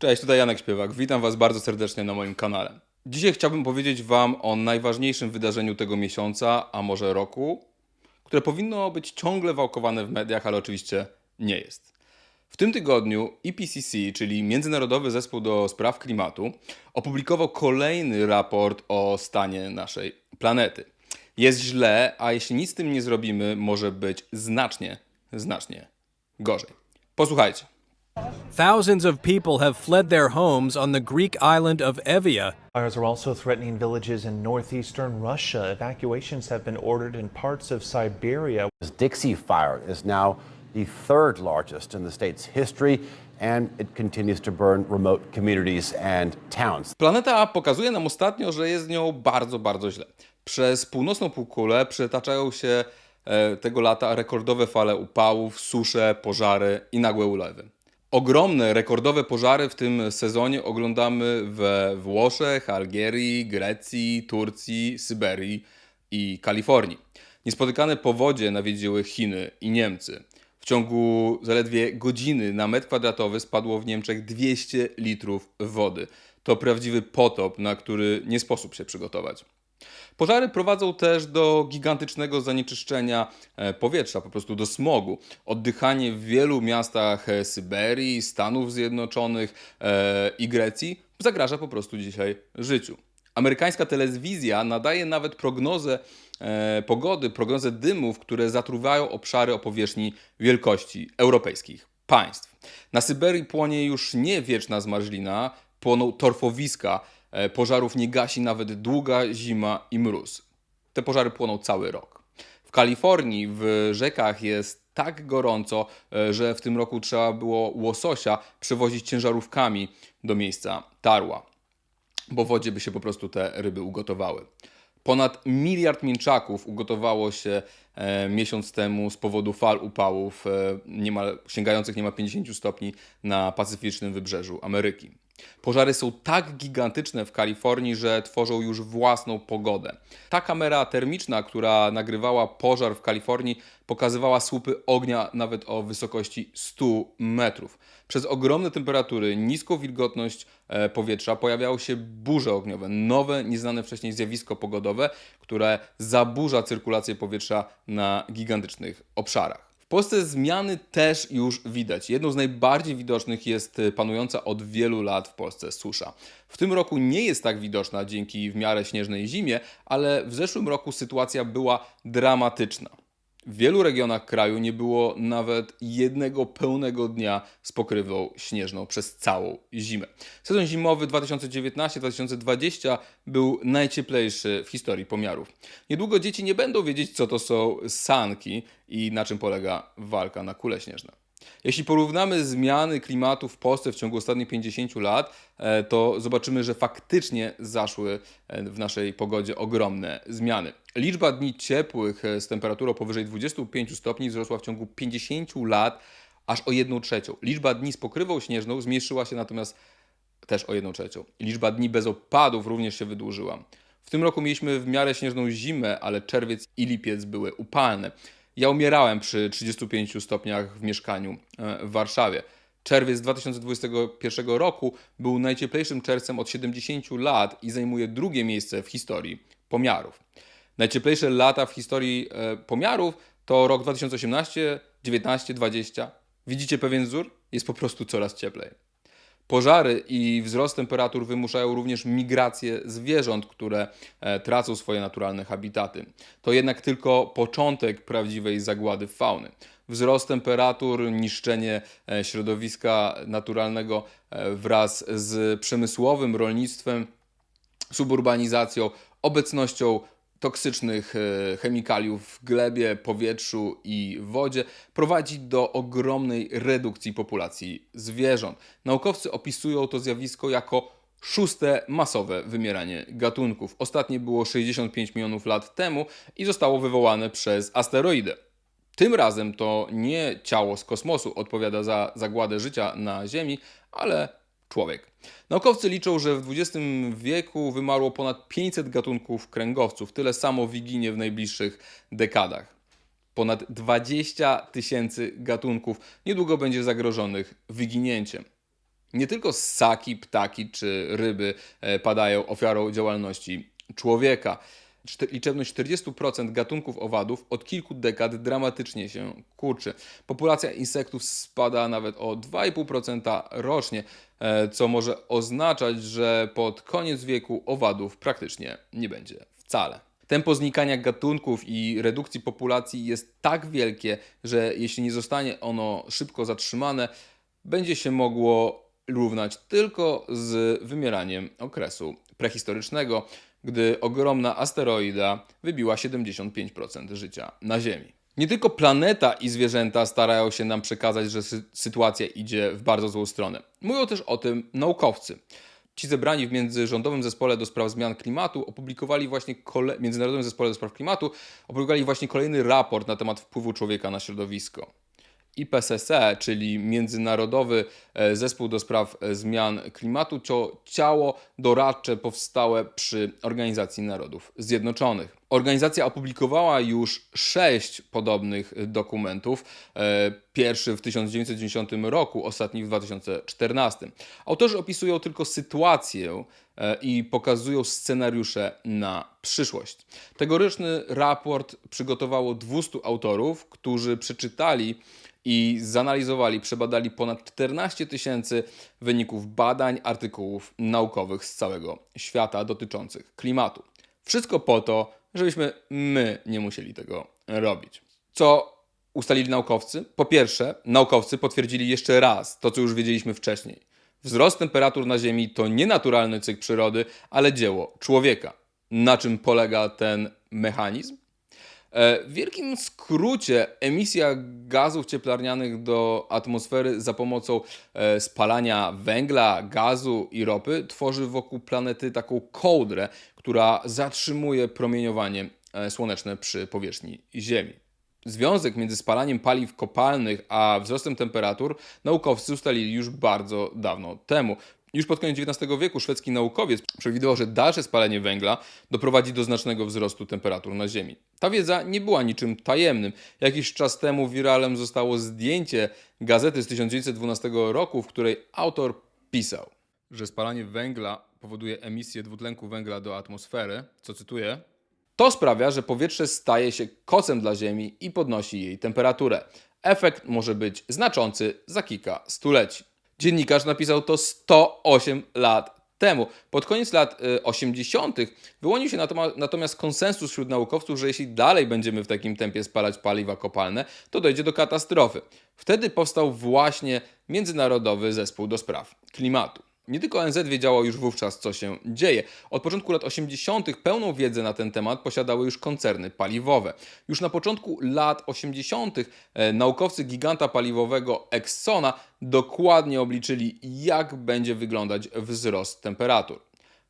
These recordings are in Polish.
Cześć, tutaj Janek Śpiewak. Witam Was bardzo serdecznie na moim kanale. Dzisiaj chciałbym powiedzieć Wam o najważniejszym wydarzeniu tego miesiąca, a może roku, które powinno być ciągle wałkowane w mediach, ale oczywiście nie jest. W tym tygodniu IPCC, czyli Międzynarodowy Zespół do Spraw Klimatu, opublikował kolejny raport o stanie naszej planety. Jest źle, a jeśli nic z tym nie zrobimy, może być znacznie, znacznie gorzej. Posłuchajcie. Thousands of people have fled their homes on the Greek island of Evia. Fires are also threatening villages in northeastern Russia. Evacuations have been ordered in parts of Siberia. This Dixie Fire is now the third largest in the state's history, and it continues to burn remote communities and towns. Planeta pokazuje nam ostatnio, że jest z nią bardzo, bardzo źle. Przez północną półkulę przetaczają się e, tego lata rekordowe fale upałów, susze, pożary i nagłe ulewy. Ogromne, rekordowe pożary w tym sezonie oglądamy we Włoszech, Algierii, Grecji, Turcji, Syberii i Kalifornii. Niespotykane powodzie nawiedziły Chiny i Niemcy. W ciągu zaledwie godziny na metr kwadratowy spadło w Niemczech 200 litrów wody. To prawdziwy potop, na który nie sposób się przygotować. Pożary prowadzą też do gigantycznego zanieczyszczenia e, powietrza, po prostu do smogu. Oddychanie w wielu miastach e, Syberii, Stanów Zjednoczonych e, i Grecji zagraża po prostu dzisiaj życiu. Amerykańska telewizja nadaje nawet prognozę pogody, prognozę dymów, które zatruwają obszary o powierzchni wielkości europejskich państw. Na Syberii płonie już nie wieczna zmarzlina, płoną torfowiska. E, Pożarów nie gasi nawet długa zima i mróz. Te pożary płoną cały rok. W Kalifornii w rzekach jest tak gorąco, e, że w tym roku trzeba było łososia przewozić ciężarówkami do miejsca tarła bo w wodzie by się po prostu te ryby ugotowały. Ponad miliard mięczaków ugotowało się e, miesiąc temu z powodu fal upałów niemal, sięgających niemal 50 stopni na pacyficznym wybrzeżu Ameryki. Pożary są tak gigantyczne w Kalifornii, że tworzą już własną pogodę. Ta kamera termiczna, która nagrywała pożar w Kalifornii, pokazywała słupy ognia nawet o wysokości 100 metrów. Przez ogromne temperatury, niską wilgotność e, powietrza pojawiały się burze ogniowe, nowe, nieznane wcześniej zjawisko pogodowe, które zaburza cyrkulację powietrza na gigantycznych obszarach. Polsce zmiany też już widać. Jedną z najbardziej widocznych jest y, panująca od wielu lat w Polsce susza. W tym roku nie jest tak widoczna dzięki w miarę śnieżnej zimie, ale w zeszłym roku sytuacja była dramatyczna. W wielu regionach kraju nie było nawet jednego pełnego dnia z pokrywą śnieżną przez całą zimę. Sezon zimowy 2019-2020 był najcieplejszy w historii pomiarów. Niedługo dzieci nie będą wiedzieć, co to są sanki i na czym polega walka na kule śnieżne. Jeśli porównamy zmiany klimatu w Polsce w ciągu ostatnich 50 lat, e, to zobaczymy, że faktycznie zaszły e, w naszej pogodzie ogromne zmiany. Liczba dni ciepłych e, z temperaturą powyżej 25 stopni wzrosła w ciągu 50 lat aż o 1 trzecią. Liczba dni z pokrywą śnieżną zmniejszyła się natomiast też o 1 trzecią. Liczba dni bez opadów również się wydłużyła. W tym roku mieliśmy w miarę śnieżną zimę, ale czerwiec i lipiec były upalne. Ja umierałem przy 35 stopniach w mieszkaniu e, w Warszawie. Czerwiec 2021 roku był najcieplejszym czerwcem od 70 lat i zajmuje drugie miejsce w historii pomiarów. Najcieplejsze lata w historii e, pomiarów to rok 2018, 19, 20. Widzicie pewien wzór? Jest po prostu coraz cieplej. Pożary i wzrost temperatur wymuszają również migrację zwierząt, które e, tracą swoje naturalne habitaty. To jednak tylko początek prawdziwej zagłady fauny. Wzrost temperatur, niszczenie e, środowiska naturalnego e, wraz z przemysłowym rolnictwem, suburbanizacją, obecnością toksycznych e, chemikaliów w glebie, powietrzu i wodzie prowadzi do ogromnej redukcji populacji zwierząt. Naukowcy opisują to zjawisko jako szóste masowe wymieranie gatunków. Ostatnie było 65 milionów lat temu i zostało wywołane przez asteroidę. Tym razem to nie ciało z kosmosu odpowiada za zagładę życia na Ziemi, ale człowiek. Naukowcy liczą, że w XX wieku wymarło ponad 500 gatunków kręgowców. Tyle samo wyginie w najbliższych dekadach. Ponad 20 tysięcy gatunków niedługo będzie zagrożonych wyginięciem. Nie tylko ssaki, ptaki czy ryby e, padają ofiarą działalności człowieka. Liczebność 40% gatunków owadów od kilku dekad dramatycznie się kurczy. Populacja insektów spada nawet o 2,5% rocznie, e, co może oznaczać, że pod koniec wieku owadów praktycznie nie będzie wcale. Tempo znikania gatunków i redukcji populacji jest tak wielkie, że jeśli nie zostanie ono szybko zatrzymane, będzie się mogło równać tylko z wymieraniem okresu prehistorycznego, gdy ogromna asteroida wybiła 75% życia na Ziemi. Nie tylko planeta i zwierzęta starają się nam przekazać, że sy- sytuacja idzie w bardzo złą stronę. Mówią też o tym naukowcy. Ci zebrani w Międzyrządowym Zespole do Spraw Zmian Klimatu opublikowali właśnie. Międzynarodowym Zespole do Spraw Klimatu opublikowali właśnie kolejny raport na temat wpływu człowieka na środowisko. IPCC, czyli Międzynarodowy e, Zespół do Spraw e, Zmian Klimatu, to ciało doradcze powstałe przy Organizacji Narodów Zjednoczonych. Organizacja opublikowała już sześć podobnych e, dokumentów. e, Pierwszy w 1990 roku, ostatni w 2014. Autorzy opisują tylko sytuację e, i pokazują scenariusze na przyszłość. Tegoroczny raport przygotowało 200 autorów, którzy przeczytali i zanalizowali, przebadali ponad 14 tysięcy wyników badań, artykułów naukowych z całego świata dotyczących klimatu. Wszystko po to, żebyśmy my nie musieli tego robić. Co ustalili naukowcy? Po pierwsze, naukowcy potwierdzili jeszcze raz to, co już wiedzieliśmy wcześniej. Wzrost temperatur na Ziemi to nie naturalny cykl przyrody, ale dzieło człowieka. Na czym polega ten mechanizm? E, W wielkim skrócie emisja gazów cieplarnianych do atmosfery za pomocą e, spalania węgla, gazu i ropy tworzy wokół planety taką kołdrę, która zatrzymuje promieniowanie e, słoneczne przy powierzchni Ziemi. Związek między spalaniem paliw kopalnych a wzrostem temperatur naukowcy ustalili już bardzo dawno temu. Już pod koniec XIX wieku szwedzki naukowiec przewidywał, że dalsze spalenie węgla doprowadzi do znacznego wzrostu temperatur na Ziemi. Ta wiedza nie była niczym tajemnym. Jakiś czas temu wiralem zostało zdjęcie gazety z 1912 roku, w której autor pisał, że spalanie węgla powoduje emisję dwutlenku węgla do atmosfery, co cytuję, to sprawia, że powietrze staje się kocem dla Ziemi i podnosi jej temperaturę. Efekt może być znaczący za kilka stuleci. Dziennikarz napisał to 108 lat temu. Pod koniec lat y, 80. wyłonił się natomiast konsensus wśród naukowców, że jeśli dalej będziemy w takim tempie spalać paliwa kopalne, to dojdzie do katastrofy. Wtedy powstał właśnie Międzynarodowy Zespół do Spraw Klimatu. Nie tylko ONZ wiedziało już wówczas, co się dzieje. Od początku lat 80. pełną wiedzę na ten temat posiadały już koncerny paliwowe. Już na początku lat 80. e, naukowcy giganta paliwowego Exxona dokładnie obliczyli, jak będzie wyglądać wzrost temperatur.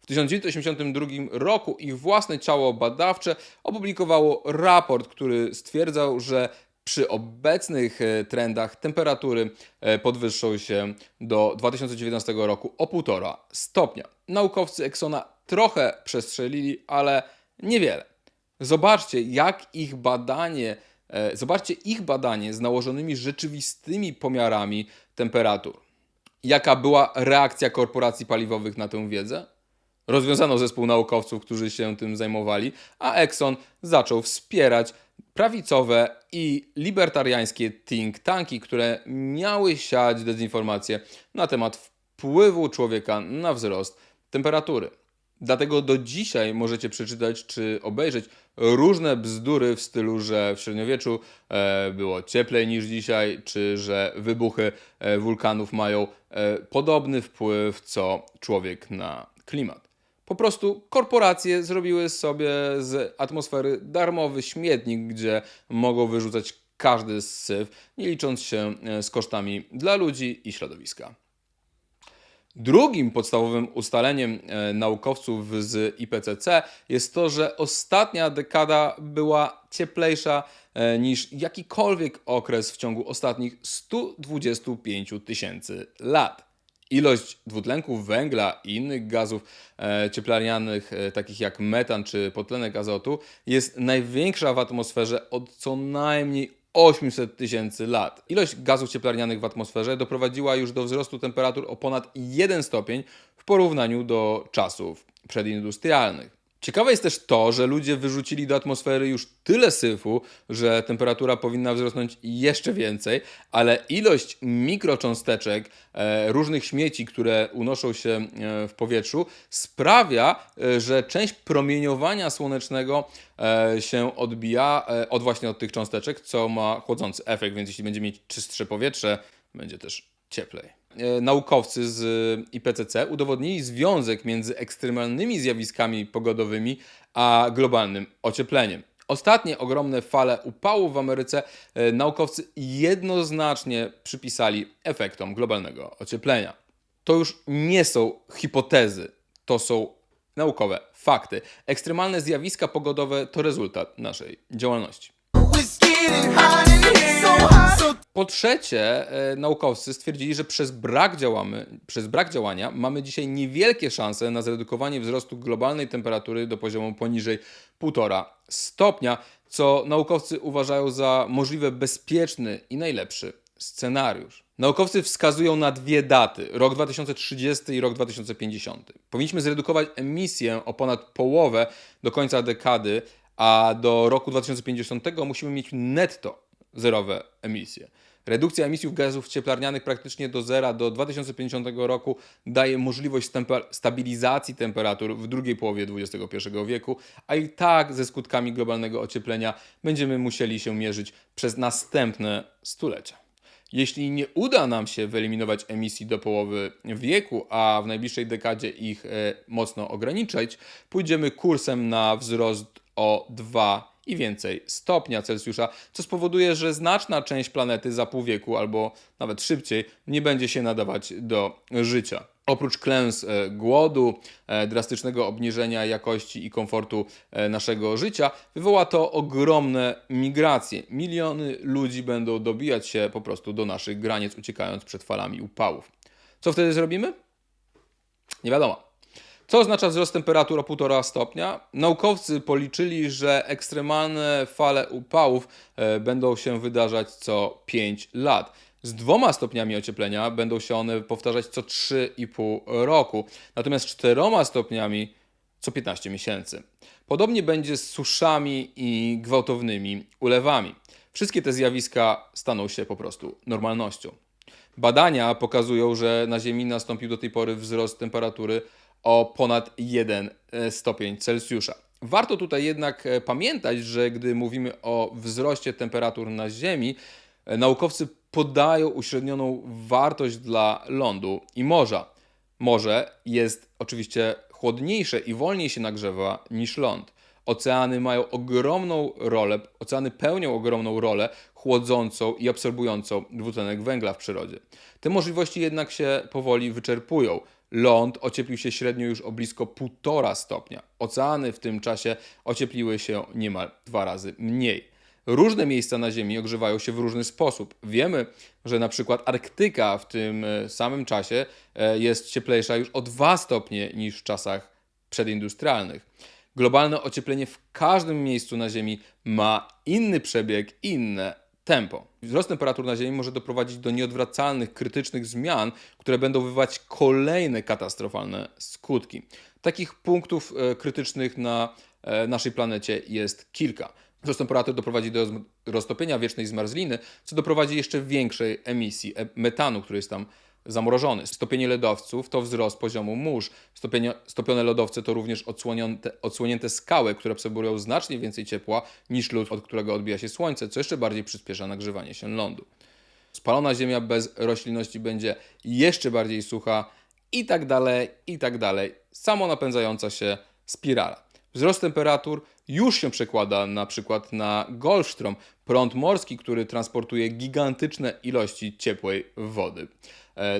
W 1982 roku ich własne ciało badawcze opublikowało raport, który stwierdzał, że przy obecnych e, trendach temperatury e, podwyższą się do 2019 roku o 1,5 stopnia. Naukowcy Exxona trochę przestrzelili, ale niewiele. Zobaczcie, jak ich badanie, e, zobaczcie ich badanie z nałożonymi rzeczywistymi pomiarami temperatur. Jaka była reakcja korporacji paliwowych na tę wiedzę? Rozwiązano zespół naukowców, którzy się tym zajmowali, a Exxon zaczął wspierać prawicowe i libertariańskie think tanki, które miały siać dezinformację na temat wpływu człowieka na wzrost temperatury. Dlatego do dzisiaj możecie przeczytać czy obejrzeć różne bzdury w stylu, że w średniowieczu e, było cieplej niż dzisiaj, czy że wybuchy e, wulkanów mają e, podobny wpływ co człowiek na klimat. Po prostu korporacje zrobiły sobie z atmosfery darmowy śmietnik, gdzie mogą wyrzucać każdy syf, nie licząc się e, z kosztami dla ludzi i środowiska. Drugim podstawowym ustaleniem e, naukowców z IPCC jest to, że ostatnia dekada była cieplejsza e, niż jakikolwiek okres w ciągu ostatnich 125 tysięcy lat. Ilość dwutlenku węgla i innych gazów e, cieplarnianych, e, takich jak metan czy potlenek azotu, jest największa w atmosferze od co najmniej 800 tysięcy lat. Ilość gazów cieplarnianych w atmosferze doprowadziła już do wzrostu temperatur o ponad 1 stopień w porównaniu do czasów przedindustrialnych. Ciekawe jest też to, że ludzie wyrzucili do atmosfery już tyle syfu, że temperatura powinna wzrosnąć jeszcze więcej, ale ilość mikrocząsteczek, e, różnych śmieci, które unoszą się e, w powietrzu, sprawia, e, że część promieniowania słonecznego się odbija od właśnie od tych cząsteczek, co ma chłodzący efekt, więc jeśli będziemy mieć czystsze powietrze, będzie też cieplej. E, Naukowcy z IPCC udowodnili związek między ekstremalnymi zjawiskami pogodowymi a globalnym ociepleniem. Ostatnie ogromne fale upałów w Ameryce e, naukowcy jednoznacznie przypisali efektom globalnego ocieplenia. To już nie są hipotezy, to są naukowe fakty. Ekstremalne zjawiska pogodowe to rezultat naszej działalności. Po trzecie, e, naukowcy stwierdzili, że przez brak, działamy, przez brak działania mamy dzisiaj niewielkie szanse na zredukowanie wzrostu globalnej temperatury do poziomu poniżej 1,5 stopnia, co naukowcy uważają za możliwie bezpieczny i najlepszy scenariusz. Naukowcy wskazują na dwie daty: rok 2030 i rok 2050. Powinniśmy zredukować emisję o ponad połowę do końca dekady, a do roku 2050 musimy mieć netto zerowe emisje. Redukcja emisji gazów cieplarnianych praktycznie do zera do 2050 roku daje możliwość stabilizacji temperatur w drugiej połowie XXI wieku, a i tak ze skutkami globalnego ocieplenia będziemy musieli się mierzyć przez następne stulecia. Jeśli nie uda nam się wyeliminować emisji do połowy wieku, a w najbliższej dekadzie ich e, mocno ograniczyć, pójdziemy kursem na wzrost o 2 i więcej stopnia Celsjusza, co spowoduje, że znaczna część planety za pół wieku albo nawet szybciej nie będzie się nadawać do życia. Oprócz klęs e, głodu, e, drastycznego obniżenia jakości i komfortu e, naszego życia, wywoła to ogromne migracje. Miliony ludzi będą dobijać się po prostu do naszych granic, uciekając przed falami upałów. Co wtedy zrobimy? Nie wiadomo. Co oznacza wzrost temperatur o 1,5 stopnia? Naukowcy policzyli, że ekstremalne fale upałów e, będą się wydarzać co 5 lat. Z dwoma stopniami ocieplenia będą się one powtarzać co 3,5 roku, natomiast 4 stopniami co 15 miesięcy. Podobnie będzie z suszami i gwałtownymi ulewami. Wszystkie te zjawiska staną się po prostu normalnością. Badania pokazują, że na Ziemi nastąpił do tej pory wzrost temperatury o ponad 1 stopień Celsjusza. Warto tutaj jednak e, pamiętać, że gdy mówimy o wzroście temperatur na Ziemi, e, naukowcy podają uśrednioną wartość dla lądu i morza. Morze jest oczywiście chłodniejsze i wolniej się nagrzewa niż ląd. Oceany mają ogromną rolę, oceany pełnią ogromną rolę chłodzącą i absorbującą dwutlenek węgla w przyrodzie. Te możliwości jednak się powoli wyczerpują. Ląd ocieplił się średnio już o blisko 1,5 stopnia. Oceany w tym czasie ociepliły się niemal dwa razy mniej. Różne miejsca na Ziemi ogrzewają się w różny sposób. Wiemy, że na przykład Arktyka w tym e, samym czasie e, jest cieplejsza już o 2 stopnie niż w czasach przedindustrialnych. Globalne ocieplenie w każdym miejscu na Ziemi ma inny przebieg, inne tempo. Wzrost temperatur na Ziemi może doprowadzić do nieodwracalnych, krytycznych zmian, które będą wywoływać kolejne katastrofalne skutki. Takich punktów e, krytycznych na e, naszej planecie jest kilka. Wzrost temperatur doprowadzi do roztopienia wiecznej zmarzliny, co doprowadzi jeszcze większej emisji e- metanu, który jest tam zamrożony. Stopienie lodowców to wzrost poziomu mórz. Stopienie, stopione lodowce to również odsłonięte, odsłonięte skały, które absorbują znacznie więcej ciepła niż lód, od którego odbija się słońce, co jeszcze bardziej przyspiesza nagrzewanie się lądu. Spalona ziemia bez roślinności będzie jeszcze bardziej sucha i tak dalej, i tak dalej. Samo napędzająca się spirala. Wzrost temperatur już się przekłada na przykład na Golfstrom, prąd morski, który transportuje gigantyczne ilości ciepłej wody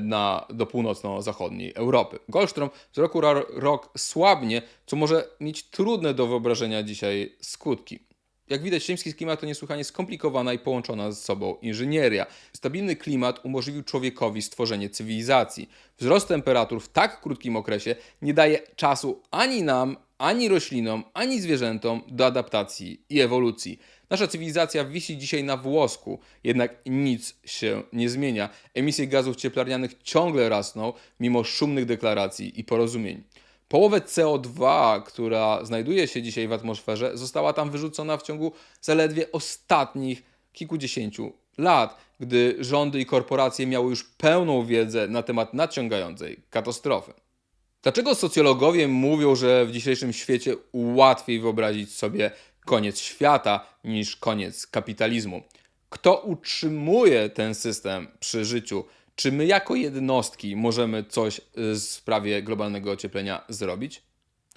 na, do północno-zachodniej Europy. Golfstrom z roku na rok słabnie, co może mieć trudne do wyobrażenia dzisiaj skutki. Jak widać, ziemski klimat to niesłychanie skomplikowana i połączona z sobą inżynieria. Stabilny klimat umożliwił człowiekowi stworzenie cywilizacji. Wzrost temperatur w tak krótkim okresie nie daje czasu ani nam, ani roślinom, ani zwierzętom do adaptacji i ewolucji. Nasza cywilizacja wisi dzisiaj na włosku, jednak nic się nie zmienia. Emisje gazów cieplarnianych ciągle rosną, mimo szumnych deklaracji i porozumień. Połowę CO2, która znajduje się dzisiaj w atmosferze, została tam wyrzucona w ciągu zaledwie ostatnich kilkudziesięciu lat, gdy rządy i korporacje miały już pełną wiedzę na temat nadciągającej katastrofy. Dlaczego socjologowie mówią, że w dzisiejszym świecie łatwiej wyobrazić sobie koniec świata niż koniec kapitalizmu? Kto utrzymuje ten system przy życiu? Czy my jako jednostki możemy coś y, w sprawie globalnego ocieplenia zrobić?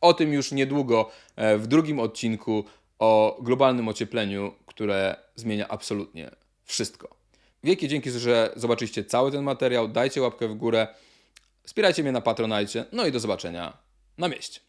O tym już niedługo e, w drugim odcinku o globalnym ociepleniu, które zmienia absolutnie wszystko. Wielkie dzięki, że zobaczyliście cały ten materiał. Dajcie łapkę w górę. Wspierajcie mnie na Patronajcie. No i do zobaczenia na mieście.